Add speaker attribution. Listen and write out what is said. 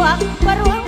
Speaker 1: วกบรวม